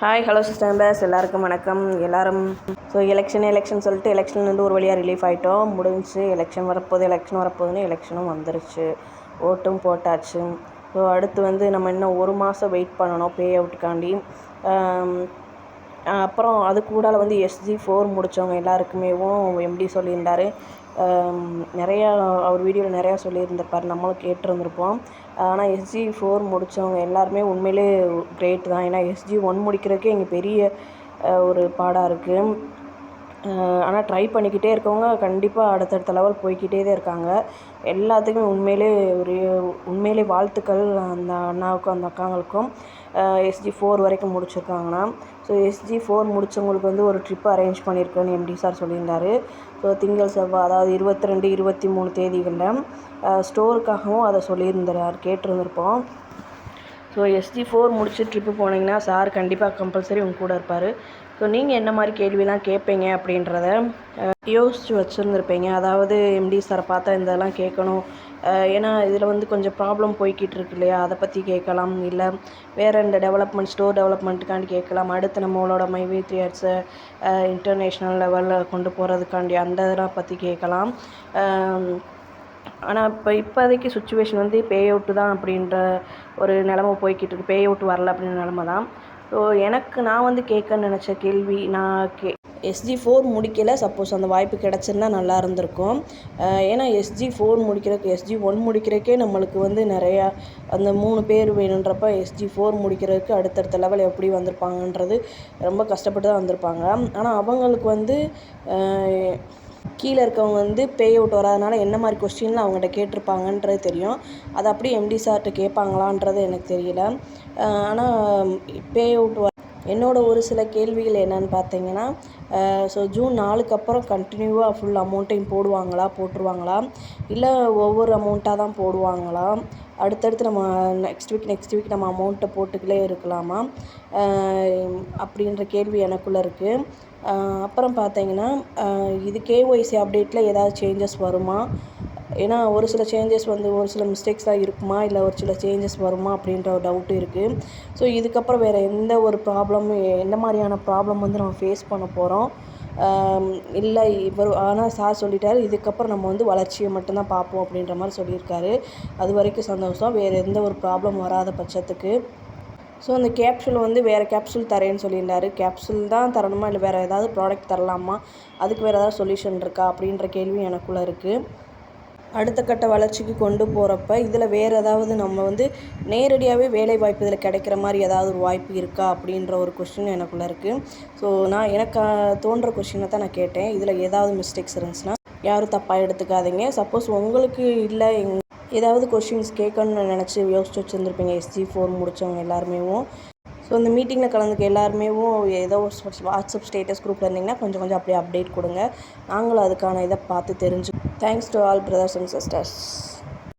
Hi hello sisters எல்லாருக்கும் வணக்கம். எல்லாரும் ஸோ எலெக்ஷன் எலெக்ஷன் சொல்லிட்டு எலெக்ஷன்லேருந்து ஒரு வழியாக ரிலீஃப் ஆகிட்டோம் முடிஞ்சு எலெக்ஷன் வரப்போகுது எலெக்ஷன் வரப்போகுதுன்னு எலெக்ஷனும் வந்துருச்சு. ஓட்டும் போட்டாச்சு. ஸோ அடுத்து வந்து நம்ம இன்னும் ஒரு மாதம் வெயிட் பண்ணணும் பே அவுட்டுக்காண்டி அப்புறம் அது கூட வந்து எஸ்ஜி ஃபோர் முடித்தவங்க எல்லாருக்குமேவும் எம்டி சொல்லியிருந்தார். நிறையா அவர் வீடியோவில் நிறையா சொல்லியிருந்திருப்பார். நம்மளும் கேட்டிருந்திருப்போம். ஆனால் எஸ்ஜி ஃபோர் முடித்தவங்க எல்லாருமே உண்மையிலே கிரேட் தான். ஏன்னா எஸ்ஜி ஒன் முடிக்கிறதுக்கே இங்கே பெரிய ஒரு பாடாக இருக்குது ஆனால் ட்ரை பண்ணிக்கிட்டே இருக்கவங்க கண்டிப்பாக அடுத்தடுத்த லெவல் போய்க்கிட்டே தான் இருக்காங்க. எல்லாத்துக்குமே உண்மையிலே ஒரு உண்மையிலே வாழ்த்துக்கள் அந்த அண்ணாவுக்கும் அந்த அக்காங்களுக்கும். எஸ்ஜி ஃபோர் வரைக்கும் முடிச்சிருக்காங்கன்னா. ஸோ எஸ்ஜி ஃபோர் முடித்தவங்களுக்கு வந்து ஒரு ட்ரிப் அரேஞ்ச் பண்ணியிருக்கேன்னு எம்டி சார் சொல்லியிருந்தார். ஸோ திங்கள் செவ்வாய் அதாவது இருபத்தி ரெண்டு இருபத்தி மூணு தேதிகளில் ஸ்டோருக்காகவும் அதை சொல்லியிருந்தார் கேட்டிருந்திருப்போம். ஸோ எஸ்டி ஃபோர் முடிச்சு ட்ரிப்பு போனீங்கன்னா சார் கண்டிப்பாக கம்பல்சரி உங்கள் கூட இருப்பார். ஸோ நீங்கள் என்ன மாதிரி கேள்விலாம் கேட்பீங்க அப்படின்றத யோசித்து வச்சுருந்துருப்பீங்க. அதாவது எம்டி சாரை பார்த்தா இதெல்லாம் கேட்கணும். ஏன்னா இதில் வந்து கொஞ்சம் ப்ராப்ளம் போய்கிட்டு இருக்கு இல்லையா? அதை பற்றி கேட்கலாம். இல்லை வேறு இந்த டெவலப்மெண்ட் ஸ்டோர் டெவலப்மெண்ட்டுக்காண்டி கேட்கலாம். அடுத்து நம்மளோட மைவி த்ரீ இன்டர்நேஷ்னல் லெவலில் கொண்டு போகிறதுக்காண்டி அந்த இதெல்லாம் பற்றி கேட்கலாம். ஆனால் இப்போ இப்போதைக்கு சுச்சுவேஷன் வந்து பே அவுட்டு தான் அப்படின்ற ஒரு நிலம போய்கிட்டு இருக்குது பே அவுட் வரல அப்படின்ற நிலம தான். ஸோ எனக்கு நான் வந்து கேட்க நினச்ச கேள்வி நான் கே எஸ்ஜி ஃபோர் முடிக்கலை. சப்போஸ் அந்த வாய்ப்பு கிடச்சிருந்தா நல்லா இருந்திருக்கும். ஏன்னா எஸ்ஜி ஃபோர் முடிக்கிறதுக்கு எஸ்ஜி ஒன் முடிக்கிறதுக்கே நம்மளுக்கு வந்து நிறையா அந்த மூணு பேர் வேணுன்றப்ப எஸ்ஜி ஃபோர் முடிக்கிறதுக்கு அடுத்தடுத்த லெவல் எப்படி வந்திருப்பாங்கன்றது ரொம்ப கஷ்டப்பட்டு தான் வந்திருப்பாங்க. ஆனால் அவங்களுக்கு வந்து கீழே இருக்கவங்க வந்து பே அவுட் வராதனால என்ன மாதிரி கொஸ்டின்லாம் அவங்ககிட்ட கேட்டிருப்பாங்கன்றது தெரியும். அதை அப்படியே எம்டி சார்கிட்ட கேட்பாங்களான்றது எனக்கு தெரியல. ஆனால் பே அவுட் என்னோட ஒரு சில கேள்விகள் என்னென்னு பார்த்தீங்கன்னா ஸோ ஜூன் நாலுக்கு அப்புறம் கண்டினியூவாக ஃபுல் அமௌண்ட்டையும் போடுவாங்களா போட்டுருவாங்களா? இல்லை ஒவ்வொரு அமௌண்ட்டாக தான் போடுவாங்களா? அடுத்தடுத்து நம்ம நெக்ஸ்ட் வீக் நெக்ஸ்ட் வீக் நம்ம அமௌண்ட்டை போட்டுக்கிட்டே இருக்கலாமா? அப்படின்ற கேள்வி எனக்குள்ளே இருக்குது அப்புறம் பார்த்தீங்கன்னா இது கேஒய்சி அப்டேட்டில் ஏதாவது சேஞ்சஸ் வருமா? ஏன்னா ஒரு சில சேஞ்சஸ் வந்து ஒரு சில மிஸ்டேக்ஸாக இருக்குமா? இல்லை ஒரு சில சேஞ்சஸ் வருமா? அப்படின்ற ஒரு டவுட்டு இருக்குது ஸோ இதுக்கப்புறம் வேறு எந்த ஒரு ப்ராப்ளமும் எந்த மாதிரியான ப்ராப்ளம் வந்து நம்ம ஃபேஸ் பண்ண போகிறோம் இல்லை இவர் ஆனால் சார் சொல்லிட்டார் இதுக்கப்புறம் நம்ம வந்து வளர்ச்சியை மட்டும்தான் பார்ப்போம் அப்படின்ற மாதிரி சொல்லியிருக்காரு. அது வரைக்கும் சந்தோஷம். வேறு எந்த ஒரு ப்ராப்ளம் வராத பட்சத்துக்கு. ஸோ அந்த கேப்சூல் வந்து வேறு கேப்சூல் தரேன்னு சொல்லியிருந்தாரு. கேப்சூல் தான் தரணுமா? இல்லை வேறு ஏதாவது ப்ராடக்ட் தரலாமா? அதுக்கு வேறு ஏதாவது சொல்யூஷன் இருக்கா? அப்படின்ற கேள்வி எனக்குள்ளே இருக்குது அடுத்த கட்ட வளர்ச்சிக்கு கொண்டு போகிறப்ப இதில் வேறு ஏதாவது நம்ம வந்து நேரடியாகவே வேலை வாய்ப்பு இதில் கிடைக்கிற மாதிரி ஏதாவது ஒரு வாய்ப்பு இருக்கா அப்படின்ற ஒரு கொஷின் எனக்குள்ளே இருக்குது ஸோ நான் எனக்கு தோன்ற கொஷினை தான் நான் கேட்டேன். இதில் ஏதாவது மிஸ்டேக்ஸ் இருந்துச்சுன்னா யாரும் தப்பாக எடுத்துக்காதீங்க. சப்போஸ் உங்களுக்கு இல்லை ஏதாவது கொஷின்ஸ் கேட்கணும்னு நினச்சி யோசிச்சு வச்சுருந்துருப்பீங்க. எஸ்ஜி ஃபோர் முடித்தவங்க எல்லாருமேவும். ஸோ இந்த மீட்டிங்கில் கலந்துக்க எல்லாருமேவும் ஏதோ வாட்ஸ்அப் ஸ்டேட்டஸ் குரூப்பில் இருந்தீங்கன்னா கொஞ்சம் கொஞ்சம் அப்படியே அப்டேட் கொடுங்க. நாங்களும் அதுக்கான இதை பார்த்து தெரிஞ்சு thanks to all brothers and sisters